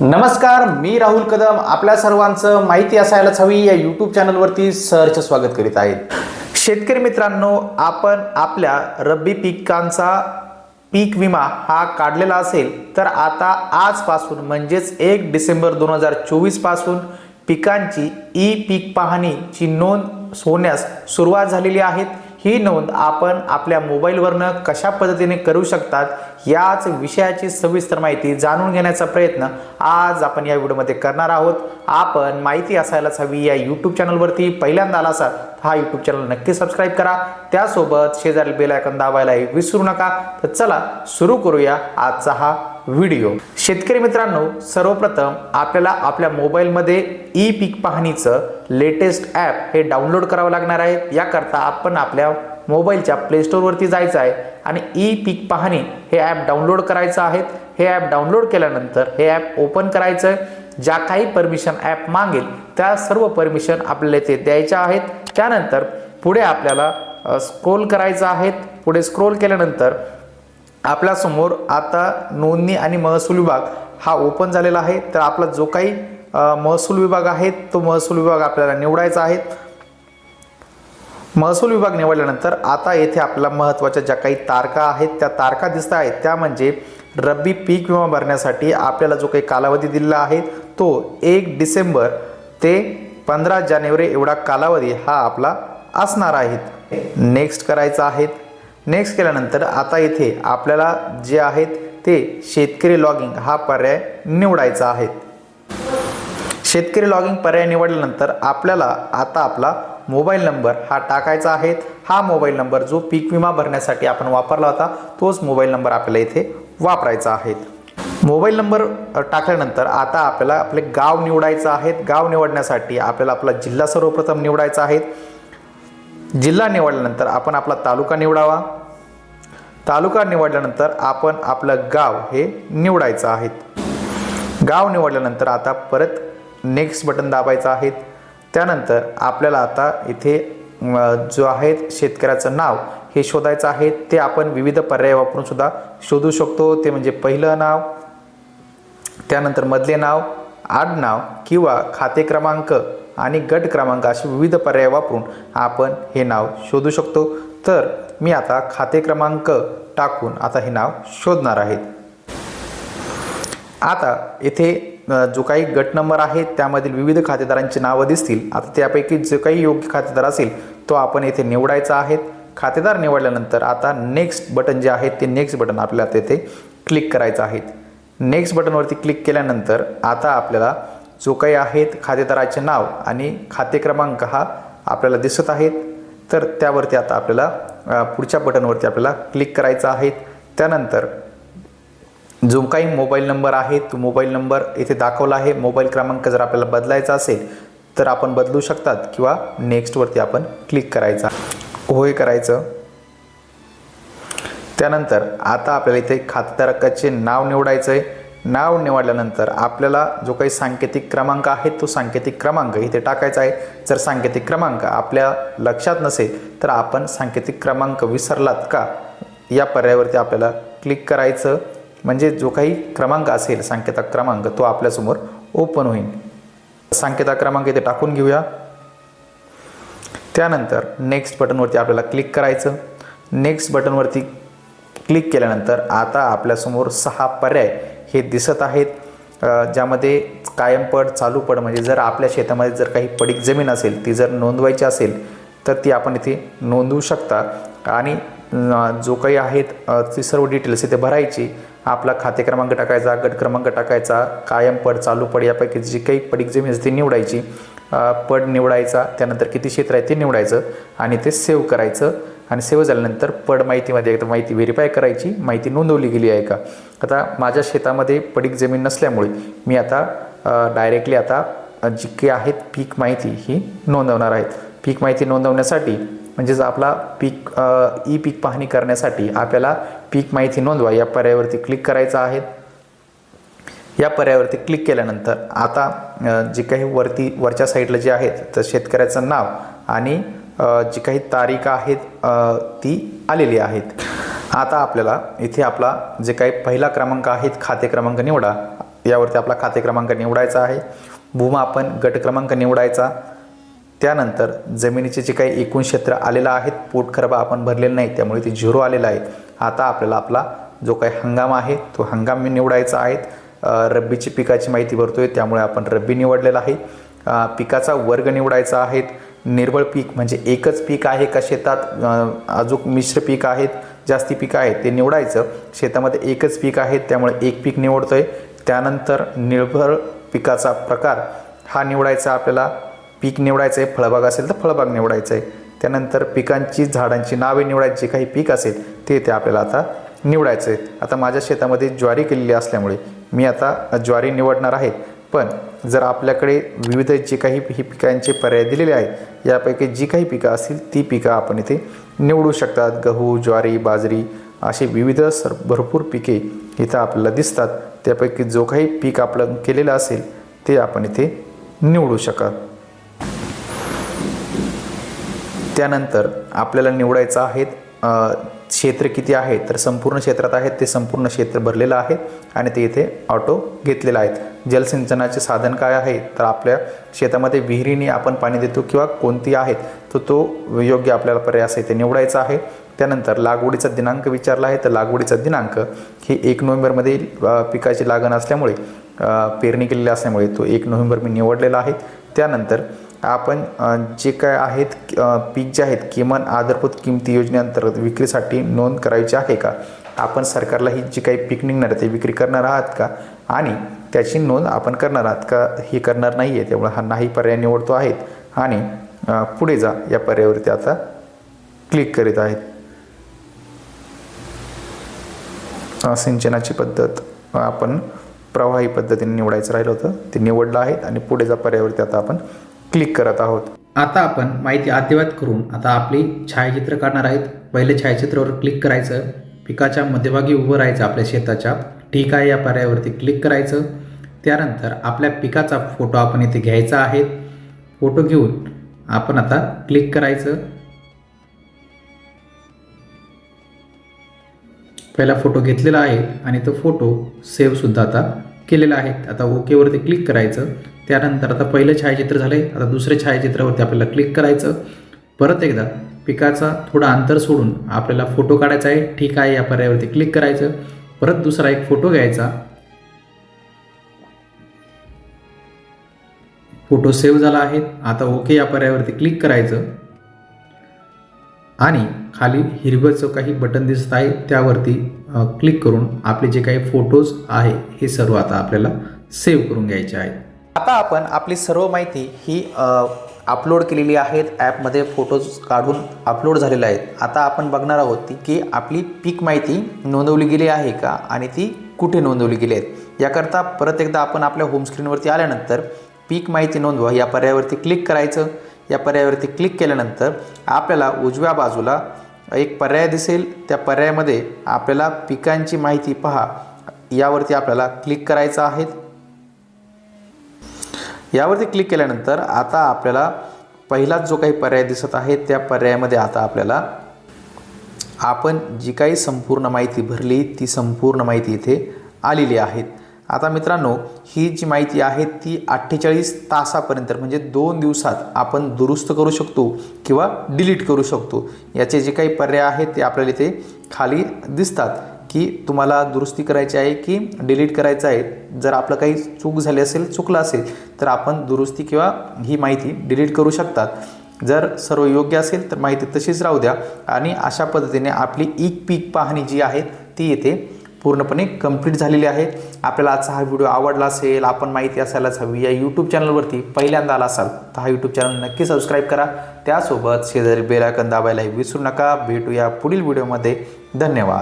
नमस्कार मी राहुल कदम. आपल्या सर्वांचं माहिती असायलाच हवी या यूट्यूब चॅनलवरती सहर्ष स्वागत करीत आहेत. शेतकरी मित्रांनो आपण आपल्या रब्बी पिकांचा पीक विमा हा काढलेला असेल तर आता आजपासून म्हणजेच एक डिसेंबर दोन हजार चोवीसपासून पिकांची ई पीक पाहणीची नोंद होण्यास सुरुवात झालेली आहे. ही नोंद आपण आपल्या मोबाईलवरनं कशा पद्धतीने करू शकतात याच विषयाची सविस्तर माहिती जाणून घेण्याचा प्रयत्न आज आपण या व्हिडिओमध्ये करणार आहोत. आपण माहिती असायलाच हवी या यूट्यूब चॅनलवरती. पहिल्यांदा आला असाल हा यूट्यूब चॅनल नक्की सबस्क्राईब करा. त्यासोबत शेजारी बेल आयकॉन दाबायलाही विसरू नका. तर चला सुरू करूया आजचा हा व्हिडिओ. शेतकरी मित्रांनो सर्वप्रथम आपल्याला आपल्या मोबाईलमध्ये ई पीक पाहणीचं लेटेस्ट ॲप हे डाउनलोड करावं लागणार आहे. याकरता आपण आपल्या मोबाईलच्या प्लेस्टोरवरती जायचं आहे आणि ई पीक पाहणी हे ॲप डाउनलोड करायचं आहे. हे ॲप डाउनलोड केल्यानंतर हे ॲप ओपन करायचं आहे. ज्या काही परमिशन ॲप मागेल त्या सर्व परमिशन आपल्याला ते द्यायच्या आहेत. त्यानंतर पुढे आपल्याला स्क्रोल करायचं आहे. पुढे स्क्रोल केल्यानंतर आपल्यासमोर आता नोंदणी आणि महसूल विभाग हा ओपन झालेला आहे. तर आपला जो काही महसूल विभाग आहे तो महसूल विभाग आपल्याला निवडायचा आहे. महसूल विभाग निवडल्यानंतर आता येथे आपल्याला महत्त्वाच्या ज्या काही तारखा आहेत त्या तारखा दिसत आहेत. त्या म्हणजे रब्बी पीक विमा भरण्यासाठी आपल्याला जो काही कालावधी दिलेला आहे तो एक डिसेंबर ते पंधरा जानेवारी एवढा कालावधी हा आपला असणार आहे. नेक्स्ट करायचा आहे. नेक्स्ट केल्यानंतर आता इथे आपल्याला जे आहेत ते शेतकरी लॉगिंग हा पर्याय निवडायचा आहे. शेतकरी लॉगिंग पर्याय निवडल्यानंतर आपल्याला आता आपला मोबाईल नंबर हा टाकायचा आहे. हा मोबाईल नंबर जो पीक विमा भरण्यासाठी आपण वापरला होता तोच मोबाईल नंबर आपल्याला इथे वापरायचा आहे. मोबाईल नंबर टाकल्यानंतर आता आपल्याला आपले गाव निवडायचं आहे. गाव निवडण्यासाठी आपल्याला आपला जिल्हा सर्वप्रथम निवडायचा आहे. जिल्हा निवडल्यानंतर आपण आपला तालुका निवडावा. तालुका निवडल्यानंतर आपण आपलं गाव हे निवडायचं आहे गाव निवडल्यानंतर आता परत नेक्स्ट बटन दाबायचं आहे त्यानंतर आपल्याला आता इथे जो आहे शेतकऱ्याचं नाव हे शोधायचं आहे. ते आपण विविध पर्याय वापरून सुद्धा शोधू शकतो. ते म्हणजे पहिलं नाव त्यानंतर मधले नाव आडनाव किंवा खाते क्रमांक आणि गट क्रमांक असे विविध पर्याय वापरून आपण हे नाव शोधू शकतो. तर मी आता खाते क्रमांक टाकून आता हे नाव शोधणार आहे. आता इथे जो काही गट नंबर आहे त्यामधील विविध खातेदारांची नावं दिसतील. आता त्यापैकी जो काही योग्य खातेदार असेल तो आपण येथे निवडायचा आहे. खातेदार निवडल्यानंतर आता नेक्स्ट बटन जे आहे ते नेक्स्ट बटन आपल्याला तेथे क्लिक करायचं आहे. नेक्स्ट बटनवरती क्लिक केल्यानंतर आता आपल्याला जो काही आहेत खातेदाराचे नाव आणि खाते क्रमांक हा आपल्याला दिसत आहेत तर त्यावरती आता आपल्याला पुढच्या बटनवरती आपल्याला क्लिक करायचं आहे. त्यानंतर जो काही मोबाईल नंबर आहे तो मोबाईल नंबर इथे दाखवला आहे. मोबाईल क्रमांक जर आपल्याला बदलायचा असेल तर आपण बदलू शकतात किंवा नेक्स्टवरती आपण क्लिक करायचा. होय करायचं. त्यानंतर आता आपल्याला इथे खातेधारकाचे नाव निवडायचं आहे नाव निवडल्यानंतर आपल्याला जो काही सांकेतिक क्रमांक आहे तो सांकेतिक क्रमांक इथे टाकायचा आहे. जर सांकेतिक क्रमांक आपल्या लक्षात नसेल तर आपण सांकेतिक क्रमांक विसरलात का? या पर्यायावरती आपल्याला क्लिक करायचं. म्हणजे जो काही क्रमांक असेल सांकेता क्रमांक तो आपल्यासमोर ओपन होईल. सांकेता क्रमांक इथे टाकून घेऊया. त्यानंतर नेक्स्ट बटनवरती आपल्याला क्लिक करायचं. नेक्स्ट बटनवरती क्लिक केल्यानंतर आता आपल्यासमोर सहा पर्याय हे दिसत आहेत. ज्यामध्ये कायम पड चालू पड म्हणजे जर आपल्या शेतामध्ये जर काही पडीक जमीन असेल ती जर नोंदवायची असेल तर ती आपण इथे नोंदवू शकता. आणि जो काही आहेत ती सर्व डिटेल्स इथे भरायची. आपला खाते क्रमांक टाकायचा गट क्रमांक टाकायचा कायम पड चालू पड यापैकी जी काही पडीक जमीन असते ती निवडायची. पड निवडायचा त्यानंतर किती क्षेत्र आहे ते निवडायचं आणि ते सेव्ह करायचं. आणि सेव्ह झाल्यानंतर पड माहितीमध्ये एकदा माहिती व्हेरीफाय करायची माहिती नोंदवली गेली आहे का? आता माझ्या शेतामध्ये पडीक जमीन नसल्यामुळे मी आता डायरेक्टली आता जी काही आहेत पीक माहिती ही नोंदवणार आहेत. पीक माहिती नोंदवण्यासाठी म्हणजेच आपला पीक ई पीक पाहणी करण्यासाठी आपल्याला पीक माहिती नोंदवा. या पर्यायावरती क्लिक करायचं आहे. या पर्यायावरती क्लिक केल्यानंतर आता जे काही वरती वरच्या साईडला जे आहेत तर शेतकऱ्याचं नाव आणि जी काही तारीख आहेत ती आलेली आहेत. आता आपल्याला इथे आपला जे काही पहिला क्रमांक आहेत खाते क्रमांक निवडा. यावरती आपला खाते क्रमांक निवडायचा आहे. भूमापन गट क्रमांक निवडायचा. त्यानंतर जमिनीचे जे काही एकूण क्षेत्र आलेलं आहेत पोटखरबा आपण भरलेलं नाही त्यामुळे ते झिरो आलेलं आहे. आता आपल्याला आपला जो काही हंगाम आहे तो हंगाम मी निवडायचा आहे. रब्बीची पिकाची माहिती भरतो आहे त्यामुळे आपण रब्बी निवडलेला आहे. पिकाचा वर्ग निवडायचा आहे. निर्बळ पीक म्हणजे एकच पीक आहे का शेतात? अजून मिश्र पीक आहेत जास्ती पिकं आहेत ते निवडायचं. शेतामध्ये एकच पीक आहे त्यामुळे एक पीक निवडतो आहे त्यानंतर निर्भर पिकाचा प्रकार हा निवडायचा आपल्याला. पीक निवडायचं आहे फळबाग असेल तर फळबाग निवडायचं आहे त्यानंतर पिकांची झाडांची नावे निवडायची जे काही पीक असेल ते ते आपल्याला आता निवडायचं आहे आता माझ्या शेतामध्ये ज्वारी केलेली असल्यामुळे मी आता ज्वारी निवडणार आहे. पण जर आपल्याकडे विविध जे काही ही पिकांचे पर्याय दिलेले आहेत यापैकी जी काही पिकं असतील ती पिकं आपण इथे निवडू शकतात. गहू ज्वारी बाजरी अशी विविध सर भरपूर पिके इथं आपल्याला दिसतात. त्यापैकी जो काही पीक आपलं केलेलं असेल ते आपण इथे निवडू शकाल त्यानंतर आपल्याला निवडायचं आहेत क्षेत्र किती आहे तर संपूर्ण क्षेत्रात आहेत ते संपूर्ण क्षेत्र भरलेलं आहे आणि ते इथे ऑटो घेतलेलं आहे जलसिंचनाचे साधन काय आहे? तर आपल्या शेतामध्ये विहिरीने आपण पाणी देतो किंवा कोणती आहेत तर तो योग्य आपल्याला पर्याय असेल ते निवडायचा आहे. त्यानंतर लागवडीचा दिनांक विचारला आहे. तर लागवडीचा दिनांक हे एक नोव्हेंबरमध्ये पिकाची लागण असल्यामुळे पेरणी केलेली असल्यामुळे तो एक नोव्हेंबर मी निवडलेला आहे. त्यानंतर आपण जे काय आहेत पीक जे आहेत किमान आधारभूत किमती योजनेअंतर्गत विक्रीसाठी नोंद करायची आहे का? आपण सरकारला ही जी काही पीक निघणार आहे ते विक्री करणार आहात का? आणि त्याची नोंद आपण करणार आहात का ही करणार नाही आहे त्यामुळे हा नाही पर्याय निवडतो आहेत. आणि पुढे जा या पर्यायावरती आता क्लिक करीत आहेत. सिंचनाची पद्धत आपण प्रवाही पद्धतीने निवडायचं राहिलं होतं ते निवडलं आहे आणि पुढे जा पर्यायावरती आता आपण क्लिक करत आहोत. आता आपण माहिती अद्ययावत करून आता आपली छायाचित्र काढणार आहेत. पहिले छायाचित्रावर क्लिक करायचं. पिकाच्या मध्यभागी उभं राहायचं आपल्या शेताच्या. ठीक आहे या पर्यायावरती क्लिक करायचं. त्यानंतर आपल्या पिकाचा फोटो आपण इथे घ्यायचा आहे. फोटो घेऊन आपण आता क्लिक करायचं. पहिला फोटो घेतलेला आहे आणि तो फोटो सेव्हसुद्धा आता केलेला आहे. आता ओकेवरती क्लिक करायचं. त्यानंतर आता पहिलं छायाचित्र झालं आहे आता दुसऱ्या छायाचित्रावरती आपल्याला क्लिक करायचं. परत एकदा पिकाचा थोडा अंतर सोडून आपल्याला फोटो काढायचा आहे. ठीक आहे या पर्यायावरती क्लिक करायचं. परत दुसरा एक फोटो घ्यायचा. फोटो सेव्ह झाला आहे. आता ओके या पर्यायावरती क्लिक करायचं. आणि खाली हिरवं काही बटन दिसत आहे. त्यावरती क्लिक करून आपले जे काही फोटोज आहे हे सर्व आता आपल्याला सेव्ह करून घ्यायचे आहेत. आता आपण आपली सर्व माहिती ही अपलोड केलेली आहेत. ॲपमध्ये फोटोज काढून अपलोड झालेले आहेत. आता आपण बघणार आहोत ती की आपली पीक माहिती नोंदवली गेली आहे का? आणि ती कुठे नोंदवली गेली आहेत? याकरता परत एकदा आपण आपल्या होमस्क्रीनवरती आल्यानंतर पीक माहिती नोंदवा. या पर्यायावरती क्लिक करायचं. या पर्यायावरती क्लिक केल्यानंतर आपल्याला उजव्या बाजूला एक पर्याय दिसेल. त्या पर्यायामध्ये आपल्याला पिकांची माहिती पहा. यावरती आपल्याला क्लिक करायचं आहे. यावरती क्लिक केल्यानंतर आता आपल्याला पहिलाच जो काही पर्याय दिसत आहे त्या पर्यायामध्ये आता आपल्याला आपण जी काही संपूर्ण माहिती भरली ती संपूर्ण माहिती इथे आलेली आहेत आता मित्रांनो ही जी माहिती आहे ती अठ्ठेचाळीस तासापर्यंत म्हणजे दोन दिवसात आपण दुरुस्त करू शकतो किंवा डिलीट करू शकतो. याचे जे काही पर्याय आहेत ते आपल्याला इथे खाली दिसतात की तुम्हाला दुरुस्ती करायची आहे की डिलीट करायचं आहे. जर आपलं काही चूक झाली असेल चुकलं असेल तर आपण दुरुस्ती किंवा ही माहिती डिलीट करू शकतात. जर सर्व योग्य असेल तर माहिती तशीच राहू द्या. आणि अशा पद्धतीने आपली एक पीक पाहणी जी आहे ती येथे पूर्णपणे कंप्लीट झालेली आहे. आपल्याला आजचा हा व्हिडिओ आवडला असेल आपण माहिती असायलाच हवी या यूट्यूब चॅनलवरती पहिल्यांदा आला असाल तर हा यूट्यूब चॅनल नक्की सबस्क्राईब करा. त्यासोबत शेजारी बेलायकन दाबायलाही विसरू नका. भेटूया पुढील व्हिडिओमध्ये धन्यवाद.